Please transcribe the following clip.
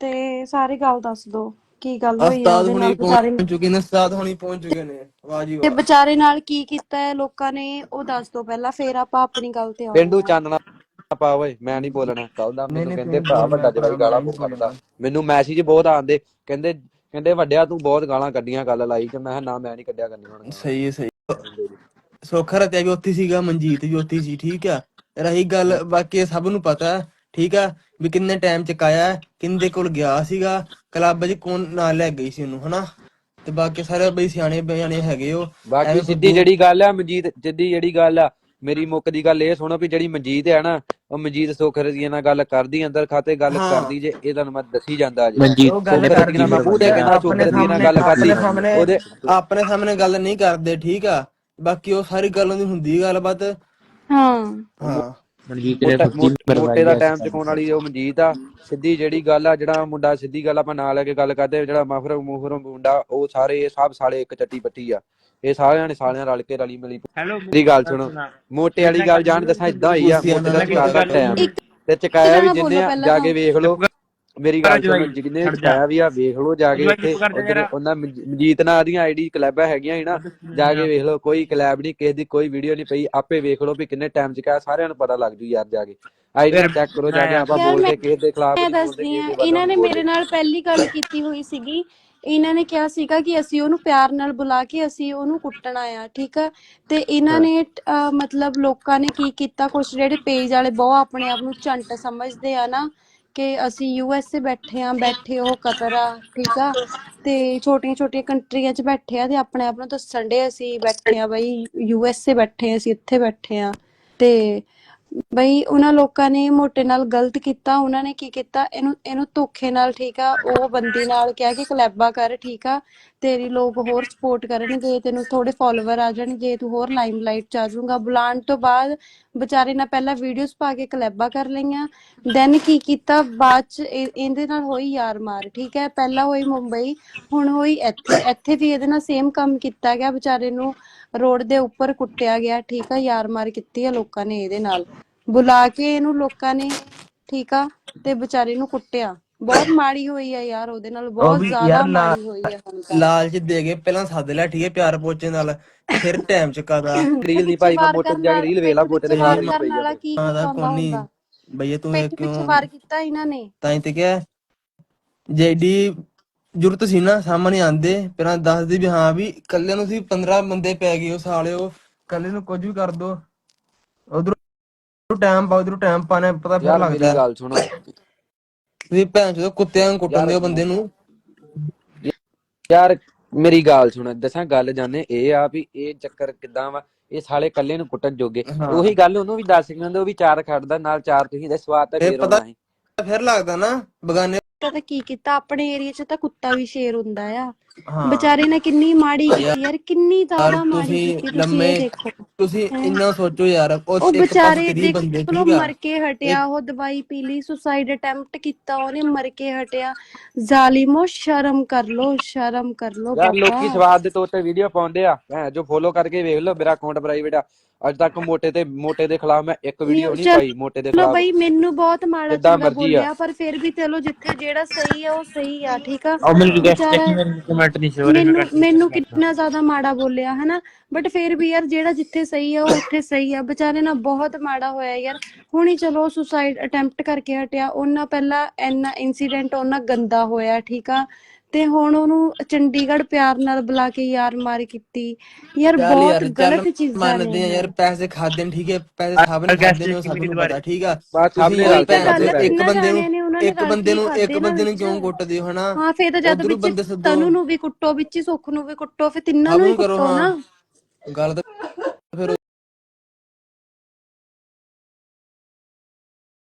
ਤੇ ਸਾਰੀ ਗੱਲ ਦੱਸ ਦੋ ਕੀ ਗੱਲ ਹੋਈ ਉਸਤਾਦ ਉਹਦੇ ਹੁਣੀ ਨਾਲ ਵਿਚਾਰੇ ਪਹੁੰਚ ਚੁੱਕੇ ਨੇ ਉਸਤਾਦ ਹੁਣੀ ਪਹੁੰਚ ਚੁੱਕੇ ਨੇ ਵਾਹ ਜੀ ਤੇ ਵਾਹ ਵਿਚਾਰੇ ਨਾਲ ਕੀ ਕੀਤਾ ਹੈ ਲੋਕਾਂ ਨੇ ਉਹ ਦੱਸ ਦੋ ਪਹਿਲਾਂ ਫੇਰ ਆਪਾਂ ਆਪਣੀ ਗੱਲ ਤੇ ਆਉਂਦੇ ਪਿੰਡੂ ਹਾਂ। ਚਾਨਣਾ ਪਾ ਓਏ ਮੈਂ ਨਹੀਂ ਬੋਲਣਾ ਕੱਲ ਦਾ ਮੈਨੂੰ ਨਹੀਂ, ਕਹਿੰਦੇ ਪਿੰਡੂ ਭਰਾ ਵੱਡਾ ਜਵਾਈ ਗਾਲਾਂ ਬਹੁਤ। ਕੱਢਦਾ ਮੈਨੂੰ ਮੈਸੇਜ ਬਹੁਤ ਆਉਂਦੇ ਕਹਿੰਦੇ ਕਹਿੰਦੇ ਵੱਡਿਆ ਤੂੰ ਬਹੁਤ ਗਾਲਾਂ ਕੱਢੀਆਂ ਗੱਲ ਲਾਈ ਤੇ ਮੈਂ ਕਿਹਾ ਨਾ ਮੈਂ ਨਹੀਂ ਕੱਢਿਆ ਕਰਨੀ ਹੁਣ ਸਹੀ ਹੈ ਸਹੀ ਸੋਖਾ ਰਤਿਆ ਵੀ ਉੱਥੇ ਸੀਗਾ ਮਨਜੀਤ ਵੀ ਉੱਥੇ ਸੀ ਠੀਕ ਆ। ਰਹੀ ਗੱਲ ਬਾਕੀ ਇਹ ਸਭ ਨੂੰ ਪਤਾ ਹੈ, ਠੀਕ ਆ? ਵੀ ਕਿੰਨੇ ਟਾਈਮ ਚ ਕਾਇਆ ਕਿੰਦੇ ਕੋਲ ਗਿਆ ਸੀਗਾ? ਕਲੱਬ 'ਚ ਕੌਣ ਨਾਲ ਲੈ ਗਈ ਸੀ ਉਹਨੂੰ ਹਨਾ? ਤੇ ਬਾਕੀ ਸਾਰੇ ਬਈ ਸਿਆਣੇ ਬਿਆਣੇ ਹੈਗੇ ਉਹ। ਬਾਕੀ ਐਵੇਂ ਸਿੱਧੀ ਜਿਹੜੀ ਗੱਲ ਆ ਮਨਜੀਤ ਸਿੱਧੀ ਜਿਹੜੀ ਗੱਲ ਆ ਮੇਰੀ ਮੁੱਕ ਦੀ ਗੱਲ ਇਹ ਸੁਣੋ ਵੀ ਜਿਹੜੀ ਮਨਜੀਤ ਹੈ ਨਾ ਉਹ ਮਨਜੀਤ ਸੋਖਰ ਜੀ ਨਾਲ ਗੱਲ ਕਰਦੀ ਅੰਦਰ ਖਾਤੇ ਗੱਲ ਹਾਂ। ਕਰਦੀ ਜੇ ਇਹ ਤੁਹਾਨੂੰ ਮੈਂ ਦੱਸੀ ਜਾਂਦਾ ਜੀ ਮਨਜੀਤ ਉਹ ਗੱਲ ਕਰਦੀ ਕਹਿੰਦਾ ਆਪਣੇ ਨਾਲ ਸਾਹਮਣੇ- ਗੱਲ ਕਰਦੀ। ਆਪਣੇ ਸਾਹਮਣੇ ਉਹਦੇ ਆਪਣੇ ਸਾਹਮਣੇ ਗੱਲ ਨਹੀਂ ਕਰਦੇ ਠੀਕ ਆ? ਬਾਕੀ ਉਹ ਸਾਰੀ ਗੱਲ ਉਹਦੀ ਹੁੰਦੀ ਗੱਲਬਾਤ। ਹਾਂ। ਹਾਂ। ਮਨਜੀਤ ਨੇ ਮੋਟਾ- ਦਾ ਟਾਈਮ ਚਕਾਉਣ ਵਾਲੀ ਉਹ ਮਨਜੀਤ ਆ। ਸਿੱਧੀ ਜਿਹੜੀ ਗੱਲ ਆ ਜਿਹੜਾ ਮੁੰਡਾ ਸਿੱਧੀ ਗੱਲ ਆਪਾਂ ਨਾਲ ਲੈ ਕੇ ਗੱਲ ਕਰਦੇ ਜਿਹੜਾ ਮਫਰ ਮੂਹਰੋਂ ਮੁੰਡਾ ਉਹ ਸਾਰੇ ਇਹ ਸਭ ਸਾਲੇ ਇੱਕ ਚੱਟੀ ਪੱਟੀ ਆ। ਇਹ ਸਾਰਿਆਂ ਨੇ ਸਾਲਿਆਂ ਰਲ ਕੇ ਰਲੀ ਮਿਲੀ। ਹੈਲੋ ਮੇਰੀ ਗੱਲ ਸੁਣੋ। ਮੋਟੇ ਵਾਲੀ ਗੱਲ ਜਾਣ ਦੱਸਾਂ ਇਦਾਂ ਹੋਈ ਆ ਮੋਟੇ ਦਾ ਚਕਾਇਆ ਟਾਈਮ ਤੇ ਚਕਾਇਆ ਵੀ ਜਿੰਨੇ ਜਾ। ਕੇ ਵੇਖ ਲਓ। ਮੇਰੀ ਗੱਲ ਸੁਣੋ ਜਵਾਈ, ਜਿੰਨੇ ਛੱਡ ਜਾ। ਚਕਾਇਆ ਵੀ ਆ ਵੇਖ ਲਓ ਜਾ ਕੇ ਉੱਥੇ। ਉਹਨਾਂ ਮਨਜੀਤ ਨਾਲ ਦੀਆਂ ਆਈਡੀ ਕਲੈਬਾਂ ਹੈਗੀਆਂ ਸੀ ਨਾ ਜਾ ਕੇ ਵੇਖ ਲਓ ਕੋਈ ਕਲੈਬ ਨਹੀਂ ਕਿਸੇ ਦੀ ਕੋਈ ਵੀਡੀਓ ਨਹੀਂ ਪਈ ਆਪੇ ਵੇਖ ਲਓ ਵੀ ਕਿੰਨੇ ਟਾਈਮ ਚ ਕਾ ਸਾਰਿਆਂ ਨੂੰ ਪਤਾ ਲੱਗ ਜੂ ਯਾਰ ਜਾ ਕੇ। ਆਈਡੀ ਚੈੱਕ ਕਰੋ ਜਾ ਕੇ ਆਪਾਂ ਬੋਲਦੇ ਕਿਸੇ ਦੇ ਖਿਲਾਫ ਮੈਂ ਨਹੀਂ ਬੋਲਦੇ, ਦੱਸਦੀ ਆ ਇਹਨਾਂ ਨੇ ਮੇਰੇ ਨਾਲ ਪਹਿਲੀ ਗੱਲ ਕੀਤੀ ਹੋਈ ਸੀਗੀ ਇਹਨਾਂ ਨੇ ਕਿਹਾ ਸੀਗਾ ਕਿ ਅਸੀਂ ਉਹਨੂੰ ਪਿਆਰ ਨਾਲ ਬੁਲਾ ਕੇ ਅਸੀਂ ਉਹਨੂੰ ਕੁੱਟਣਾ ਆ ਠੀਕ ਆ? ਤੇ ਇਹਨਾਂ ਨੇ ਮਤਲਬ ਲੋਕਾਂ ਨੇ ਕੀ ਕੀਤਾ ਕੁਝ ਜਿਹੜੇ ਪੇਜ ਵਾਲੇ ਬਹੁਤ ਆਪਣੇ ਆਪ ਨੂੰ ਚੰਟ ਸਮਝਦੇ ਆ ਨਾ ਕਿ ਅਸੀਂ ਯੂ ਐਸ ਏ ਬੈਠੇ ਆ, ਬੈਠੇ ਉਹ ਕਤਰ ਆ ਠੀਕ ਆ ਤੇ ਛੋਟੀਆਂ ਛੋਟੀਆਂ ਕੰਟਰੀਆਂ 'ਚ ਬੈਠੇ ਆ ਤੇ ਆਪਣੇ ਆਪ ਨੂੰ ਦੱਸਣ ਦੇ ਅਸੀਂ ਬੈਠੇ ਆ ਬਈ ਯੂ ਐਸ ਏ ਬੈਠੇ ਆ, ਅਸੀਂ ਇੱਥੇ ਬੈਠੇ ਆ ਤੇ ਬਈ ਉਹਨਾਂ ਲੋਕਾਂ ਨੇ ਮੋਟੇ ਨਾਲ ਗਲਤ ਕੀਤਾ, ਉਹਨਾਂ ਨੇ ਕੀ ਕੀਤਾ? ਇਹਨੂੰ ਇਹਨੂੰ ਧੋਖੇ ਨਾਲ ਠੀਕ ਆ, ਉਹ ਬੰਦੀ ਨਾਲ ਕਿਹਾ ਕਿ ਕਲੈਬਾ ਕਰ, ਠੀਕ ਆ? ਤੇਰੀ ਲੋਕ ਹੋਰ ਸਪੋਰਟ ਕਰਨਗੇ, ਤੈਨੂੰ ਥੋੜੇ ਫਾਲੋਅਰ ਆ ਜਾਣਗੇ, ਤੂੰ ਹੋਰ ਲਾਈਮਲਾਈਟ ਚ ਆ ਜਾਊਗਾ। ਬੁਲਾਉਣ ਤੋਂ ਬਾਅਦ ਵਿਚਾਰੇ ਨਾਲ ਪਹਿਲਾਂ ਵੀਡੀਓਜ਼ ਪਾ ਕੇ ਕਲੈਬਾ ਕਰ ਲਈਆਂ। ਦੈਨ ਕੀ ਕੀਤਾ? ਬਾਅਦ ਚ ਇਹ- ਇਹਦੇ ਨਾਲ ਹੋਈ ਯਾਰ ਮਾਰ, ਠੀਕ ਹੈ ਪਹਿਲਾਂ ਹੋਈ ਮੁੰਬਈ, ਹੁਣ ਹੋਈ ਇੱਥੇ। ਇੱਥੇ ਵੀ ਇਹਦੇ ਨਾਲ ਸੇਮ ਕੰਮ ਕੀਤਾ ਗਿਆ ਵਿਚਾਰੇ ਨੂੰ। ਰੋਡ ਦੇ ਉੱਪਰ ਕੁੱਟਿਆ ਗਿਆ ਠੀਕ ਆ ਯਾਰ ਮਾਰ ਕੀਤੀ ਆ ਲੋਕਾਂ ਨੇ ਇਹਦੇ ਨਾਲ। ਬੁਲਾ ਕੇ ਇਹਨੂੰ ਲੋਕਾਂ ਨੇ ਠੀਕ ਆ ਤੇ ਵਿਚਾਰੇ ਨੂੰ ਕੁੱਟਿਆ। ਬਹੁਤ ਮਾੜੀ ਹੋਈ ਆ ਯਾਰ ਉਹਦੇ ਨਾਲ ਬਹੁਤ ਜ਼ਿਆਦਾ ਮਾੜੀ ਹੋਈ ਆ ਹੁਣ ਤਾਂ। ਲਾਲਚ ਦੇ ਕੇ ਪਹਿਲਾਂ ਸੱਦ ਲਿਆ ਠੀਕ ਹੈ ਪਿਆਰ ਪੋਚੇ ਨਾਲ ਫਿਰ ਟਾਈਮ ਚੁਕਾਦਾ। ਰੀਲ ਦੀ ਭਾਈ ਮੈਂ ਮੋਟੇ ਦੀ ਜਾ ਕੇ ਰੀਲ ਵੇਖ ਲਾ ਮੋਟੇ ਦੇ ਨਹੀਂ ਕਰਨ ਪਈ ਵਾਲਾ ਕੀ ਹਾਂ ਦਾ ਕੋਨੀ ਬਈਏ ਤੂੰ ਇਹ ਪਿੱਠ ਪਿੱਛੇ ਕਿਉਂ ਵਾਰ ਕੀਤਾ ਇਹਨਾਂ ਨੇ। ਤਾਂ ਹੀ ਤੇ ਕਿਹਾ ਜੇਡੀ ਜ਼ਰੂਰਤ ਸੀ ਨਾ ਸਾਹਮਣੇ ਆਂਦੇ ਪਹਿਲਾਂ ਦੱਸਦੇ ਵੀ ਹਾਂ ਵੀ ਕੱਲੇ ਨੂੰ ਸੀ 15 ਬੰਦੇ ਪੈ ਗਏ ਉਹ। ਸਾਲਿਓ ਕੱਲੇ ਨੂੰ ਕੁਝ ਵੀ ਕਰ ਦੋ। ਉਧਰੋਂ ਟਾਈਮ ਪਾ ਉਧਰੋਂ ਟਾਈਮ ਪਾਣੇ ਪਤਾ ਫਿਰ ਯਾਰ ਮੇਰੀ ਲੱਗਦਾ ਗੱਲ ਸੁਣੋ। ਤੁਸੀਂ ਭੈਣ ਚੋਦ ਕੁੱਤਿਆਂ ਨੂੰ ਕੁੱਟਣ ਦਿਓ ਬੰਦੇ ਨੂੰ। ਯਾਰ ਮੇਰੀ ਗੱਲ ਸੁਣ ਦੱਸਾਂ ਗੱਲ ਜਾਣੇ ਇਹ ਆ ਵੀ ਇਹ ਚੱਕਰ ਕਿਦਾਂ ਵਾ ਇਹ ਸਾਲੇ ਕੱਲੇ ਨੂੰ ਕੁੱਟਣ ਜੋਗੇ। ਹਾਂ। ਉਹੀ ਗੱਲ ਉਹਨੂੰ ਵੀ ਦੱਸ ਕਹਿੰਦੇ ਉਹ ਵੀ ਚਾਰ ਖੜਦਾ ਨਾਲ ਚਾਰ ਤੁਸੀਂ ਦੇ ਸਵਾਦ ਤਾਂ ਇਹ ਫੇਰ ਪਤਾ- ਸੀ। ਫਿਰ ਲੱਗਦਾ ਨਾ ਬਗਾਨੇ ਤਾਂ ਕੀ ਕੀਤਾ? ਆਪਣੇ ਏਰੀਆ 'ਚ ਤਾਂ ਕੁੱਤਾ ਵੀ ਸ਼ੇਰ ਹੁੰਦਾ ਆ। ਹਾਂ। ਵਿਚਾਰੇ ਨੇ ਕਿੰਨੀ ਮਾੜੀ ਕੀਤੀ ਯਾਰ ਕਿੰਨੀ ਜ਼ਿਆਦਾ ਮਾੜੀ ਤੁਸੀਂ ਕੀਤੀ ਤੁਸੀਂ ਲੰਮੇ ਇਹ ਦੇਖੋ। ਤੁਸੀਂ ਇੰਨਾ ਸੋਚੋ ਯਾਰ ਉਹ ਵਿਚਾਰੇ ਪਾਸੇ ਦੇਖ ਚਲੋ ਆ? ਮਰ ਕੇ ਹਟਿਆ ਉਹ ਦਵਾਈ ਪੀ ਲਈ ਸੁਸਾਈਡ ਅਟੈਂਪਟ ਕੀਤਾ ਉਹਨੇ ਮਰ ਕੇ ਹਟਿਆ। ਜ਼ਾਲਿਮੋ ਸ਼ਰਮ ਕਰ ਲੋ ਸ਼ਰਮ ਕਰ ਲੋ ਯਾਰ ਲੋਕੀ ਸਵਾਦ ਦੇ ਤੌਰ ਤੇ ਵੀਡੀਓ ਪਾਉਂਦੇ ਆ। ਜੋ ਫੋਲੋ ਕਰਕੇ ਵੇਖ ਲਓ ਮੇਰਾ ਅਕਾਊਂਟ ਪ੍ਰਾਈਵੇਟ ਆ। ਅੱਜ ਤੱਕ ਮੋਟੇ ਤੇ ਮੋਟੇ ਦੇ ਖਿਲਾਫ ਮੈਂ ਇੱਕ ਵੀਡੀਓ ਨਹੀਂ ਚਲੋ ਪਾਈ ਮੋਟੇ ਦੇ ਚਲੋ ਖਿਲਾਫ। ਬਈ ਮੈਨੂੰ ਬਹੁਤ ਮਾੜਾ ਚੰਗਾ। ਬੋਲਿਆ ਪਰ ਫਿਰ ਵੀ ਚਲੋ ਜਿੱਥੇ ਜਿਹੜਾ ਸਹੀ ਆ ਉਹ ਸਹੀ ਆ ਠੀਕ ਆ? ਮੈਨੂੰ ਕਮੈਂਟ ਨਹੀਂ ਸ਼ੋਰ ਮੈਨੂੰ ਮੈਨੂੰ ਕਿੰਨਾ ਜ਼ਿਆਦਾ ਮਾੜਾ ਬੋਲਿਆ ਹਨਾ? ਬਟ ਫਿਰ ਵੀ ਯਾਰ ਜਿਹੜਾ ਜਿੱਥੇ ਸਹੀ ਆ ਉਹ ਉੱਥੇ ਸਹੀ ਆ। ਵਿਚਾਰੇ ਨਾਲ ਬਹੁਤ ਮਾੜਾ ਹੋਇਆ ਯਾਰ। ਹੁਣੀ ਚਲੋ ਸੁਸਾਈਡ ਅਟੈਂਪਟ ਕਰਕੇ ਹਟਿਆ। ਉਹਨਾਂ ਪਹਿਲਾਂ ਇੰਨਾ ਇਨਸੀਡੈਂਟ ਉਹਨਾਂ ਗੰਦਾ ਹੋਇਆ ਠੀਕ ਆ? ਤੇ ਹੁਣ ਉਹਨੂੰ ਚੰਡੀਗੜ੍ਹ ਪਿਆਰ ਨਾਲ ਬੁਲਾ ਕੇ ਯਾਰ ਮਾਰ ਕੀਤੀ। ਯਾਰ ਬਹੁਤ ਗਲਤ ਚੀਜ਼ਾਂ ਮੰਨਦੇ ਆ ਨੇ ਯਾਰ ਪੈਸੇ ਖਾਦੇ ਨੇ ਠੀਕ ਹੈ? ਪੈਸੇ ਸਭ ਨੇ ਖਾਦੇ ਨੇ ਉਹ ਸਭ ਨੂੰ ਪਤਾ ਠੀਕ ਆ? ਬਾਤ ਸਭ ਨੇ ਤੁਸੀਂ। ਇੱਕ ਤਿੰਨਾਂ ਬੰਦੇ ਨੇ ਨੂੰ ਨੇ ਇੱਕ ਬੰਦੇ ਨੂੰ ਇੱਕ ਨਾ ਬੰਦੇ ਨੂੰ। ਕਿਉਂ ਕੁੱਟਦੇ ਹੋ ਹਨਾ? ਹਾਂ ਫੇਰ ਤਾਂ ਜਦ ਵਿੱਚ। ਤਨੂ ਨੂੰ ਵੀ ਕੁੱਟੋ ਵਿੱਚ ਹੀ ਸੁੱਖ ਨੂੰ ਵੀ ਕੁੱਟੋ ਫੇਰ ਤਿੰਨਾਂ ਨੂੰ ਹੀ ਨੂੰ ਕਰੋ ਕੁੱਟੋ ਨਾ। ਗੱਲ ਤਾਂ